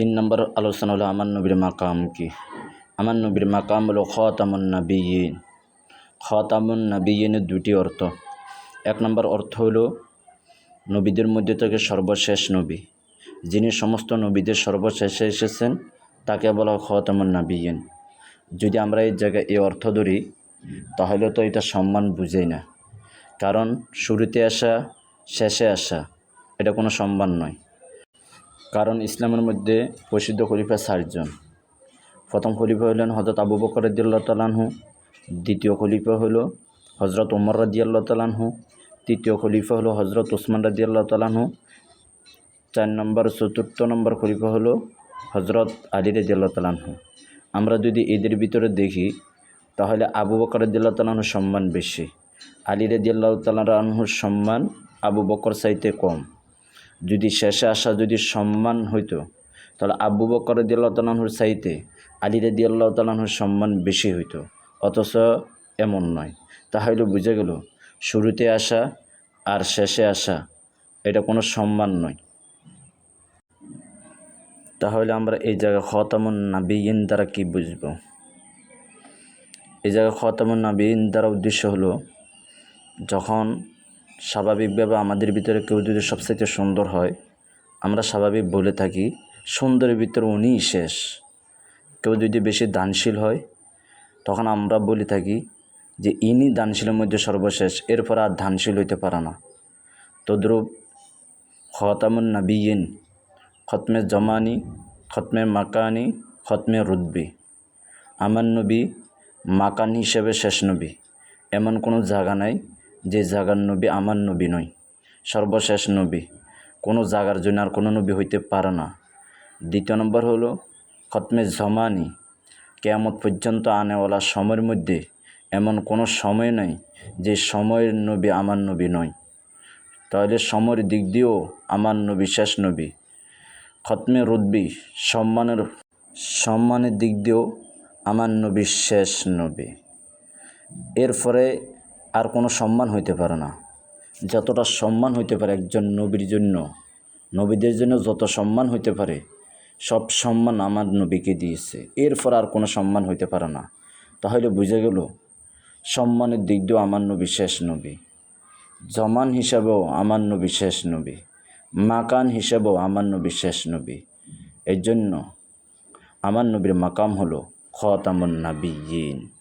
তিন নম্বর আলোচনা হলো আমার নবীর মাকাম কি? আমার নবীর মাকাম হলো খতামুন নাবিয়িন খতামুন নাবিয়িনের দুটি অর্থ। এক নম্বর অর্থ হলো, নবীদের মধ্যে থেকে সর্বশেষ নবী। যিনি সমস্ত নবীদের সর্বশেষে এসেছেন, তাকে বলা হয় খতামুন নাবিয়িন যদি আমরা এই জায়গায় এই অর্থ ধরি, তাহলে তো এটা সম্মান বুঝেই না। কারণ শুরুতে আসা, শেষে আসা, এটা কোনো সম্মান নয়। কারণ ইসলামের মধ্যে প্রসিদ্ধ খলিফা চারজন। প্রথম খলিফা হলেন হজরত আবু বকর রদিয়াল্লাহ তালানহু দ্বিতীয় খলিফা হলো হজরত উমর রাদিয়াল্লাহ তালানহু তৃতীয় খলিফা হলো হজরত ওসমান রাদিয়াল্লাহ তালানহু চার নম্বর, চতুর্থ নম্বর খলিফা হলো হজরত আলী রাদিয়াল্লাহ তালানহু আমরা যদি এদের ভিতরে দেখি, তাহলে আবু বকর রাদিয়াল্লাহ তালানহুর সম্মান বেশি। আলী রাদিয়াল্লাহ তালানহুর সম্মান আবু বকর চাইতে কম। যদি শেষে আসা যদি সম্মান হইতো, তাহলে আবু বকর রাদিয়াল্লাহু তাআলাহুর চাইতে, আলী রাদিয়াল্লাহু তাআলাহুর সম্মান বেশি হইতো। অথচ এমন নয়। তাহলে বুঝে গেল, শুরুতে আসা আর শেষে আসা, এটা কোনো সম্মান নয়। তাহলে আমরা এই জায়গায় খতামুন নাবিয়িন দ্বারা কি বুঝব? এই জায়গায় খতামুন নাবিয়িন দ্বারা উদ্দেশ্য হলো, যখন স্বাভাবিকভাবে আমাদের ভিতরে কেউ যদি সবচাইতে সুন্দর হয়, আমরা স্বাভাবিক বলে থাকি, সুন্দরের ভিতরে উনিই শেষ। কেউ যদি বেশি দানশীল হয়, তখন আমরা বলে থাকি যে ইনি দানশীলের মধ্যে সর্বশেষ, এরপর আর দানশীল হইতে পারে না। তদ্রূপ খতামুন নাবিয়িন, খতমে জমানি, খতমে মাকানি, খতমে রুদ্বি আমার নবী মাকান হিসেবে শেষ নবী। এমন কোনো জায়গা নাই যে জাগার নবী আমার নবী নয়, সর্বশেষ নবী। কোনো জাগার জন্য আর কোনো নবী হইতে পারে না। দ্বিতীয় নম্বর হলো খতমে জমানি। কেয়ামত পর্যন্ত আনেওয়ালা সময়ের মধ্যে এমন কোনো সময় নাই যে সময়ের নবী আমার নবী নয়। তাহলে সময়ের দিক দিয়েও আমার নবী শেষ নবী। খতমে রুদ্বি সম্মানের সম্মানের দিক দিয়েও আমার নবী শেষ নবী। এরপরে আর কোনো সম্মান হইতে পারে না। যতটা সম্মান হইতে পারে একজন নবীর জন্য, নবীদের জন্য যত সম্মান হইতে পারে, সব সম্মান আমার নবীকে দিয়েছে। এরপর আর কোনো সম্মান হইতে পারে না। তাহলে বুঝে গেল, সম্মানের দিক দিয়েও আমার নবী শেষ নবী। জমান হিসাবেও আমার নবী শেষ নবী। মাকান হিসাবেও আমার নবী শেষ নবী। এর জন্য আমার নবীর মাকাম হলো খতামুন নাবিয়িন